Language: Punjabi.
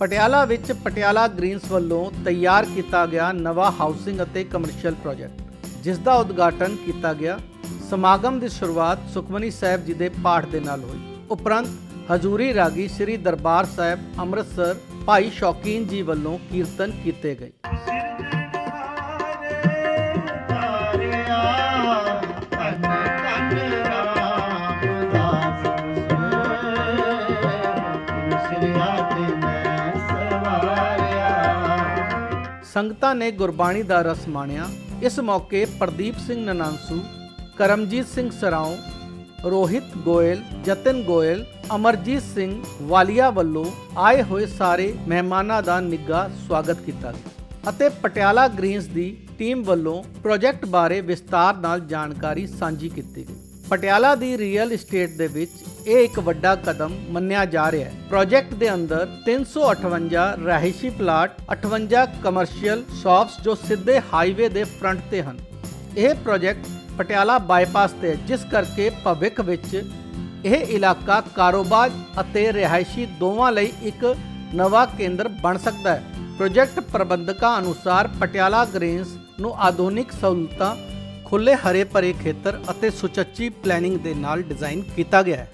ਪਟਿਆਲਾ ਵਿੱਚ ਪਟਿਆਲਾ ਗ੍ਰੀਨਸ ਵੱਲੋਂ ਤਿਆਰ ਕੀਤਾ ਗਿਆ ਨਵਾਂ ਹਾਊਸਿੰਗ ਅਤੇ ਕਮਰਸ਼ੀਅਲ ਪ੍ਰੋਜੈਕਟ ਜਿਸ ਦਾ ਉਦਘਾਟਨ ਕੀਤਾ ਗਿਆ। ਸਮਾਗਮ ਦੀ ਸ਼ੁਰੂਆਤ ਸੁਖਮਨੀ ਸਾਹਿਬ ਜੀ ਦੇ ਪਾਠ ਦੇ ਨਾਲ ਹੋਈ। ਉਪਰੰਤ ਹਜ਼ੂਰੀ ਰਾਗੀ ਸ੍ਰੀ ਦਰਬਾਰ ਸਾਹਿਬ ਅੰਮ੍ਰਿਤਸਰ ਭਾਈ ਸ਼ੌਕੀਨ ਜੀ ਵੱਲੋਂ ਕੀਰਤਨ ਕੀਤੇ ਗਏ। ਸੰਗਤਾਂ ਨੇ ਗੁਰਬਾਣੀ ਦਾ ਰਸ ਮਾਣਿਆ। ਇਸ ਮੌਕੇ ਪ੍ਰਦੀਪ ਸਿੰਘ ਨਨਾਂਸੂ ਕਰਮਜੀਤ ਸਿੰਘ ਸਰਾਉ, ਰੋਹਿਤ ਗੋਇਲ, ਜਤਨ ਗੋਇਲ, ਅਮਰਜੀਤ ਸਿੰਘ ਵਾਲੀਆ ਵੱਲੋਂ ਆਏ ਹੋਏ ਸਾਰੇ ਮਹਿਮਾਨਾਂ ਦਾ ਨਿੱਘਾ ਸਵਾਗਤ ਕੀਤਾ ਗਿਆ ਅਤੇ ਪਟਿਆਲਾ ਗ੍ਰੀਨਸ ਦੀ ਟੀਮ ਵੱਲੋਂ ਪ੍ਰੋਜੈਕਟ ਬਾਰੇ ਵਿਸਤਾਰ ਨਾਲ ਜਾਣਕਾਰੀ ਸਾਂਝੀ ਕੀਤੀ ਗਈ। ਪਟਿਆਲਾ ਦੀ ਰੀਅਲ ਏਸਟੇਟ ਦੇ ਵਿੱਚ ਇਹ ਇੱਕ ਵੱਡਾ ਕਦਮ ਮੰਨਿਆ ਜਾ ਰਿਹਾ ਹੈ। ਪ੍ਰੋਜੈਕਟ ਦੇ ਅੰਦਰ 358 ਰਹਿائشੀ ਪਲਾਟ 58 ਕਮਰਸ਼ੀਅਲ ਸ਼ਾਪਸ ਜੋ ਸਿੱਧੇ ਹਾਈਵੇ ਦੇ ਫਰੰਟ ਤੇ ਹਨ। ਇਹ ਪ੍ਰੋਜੈਕਟ ਪਟਿਆਲਾ ਬਾਈਪਾਸ ਤੇ ਹੈ, ਜਿਸ ਕਰਕੇ ਭਵਿੱਖ ਵਿੱਚ ਇਹ ਇਲਾਕਾ ਕਾਰੋਬਾਰ ਅਤੇ ਰਹਿائشੀ ਦੋਵਾਂ ਲਈ ਇੱਕ ਨਵਾਂ ਕੇਂਦਰ ਬਣ ਸਕਦਾ ਹੈ। ਪ੍ਰੋਜੈਕਟ ਪ੍ਰਬੰਧਕਾਂ ਅਨੁਸਾਰ ਪਟਿਆਲਾ ਗ੍ਰੀਨਸ ਨੂੰ ਆਧੁਨਿਕ ਸਹੂਲਤਾਂ ਖੁੱਲੇ ਹਰੇ ਭਰੇ ਖੇਤਰ ਅਤੇ ਸੁਚੱਜੀ ਪਲੈਨਿੰਗ ਦੇ ਨਾਲ ਡਿਜ਼ਾਈਨ ਕੀਤਾ ਗਿਆ ਹੈ।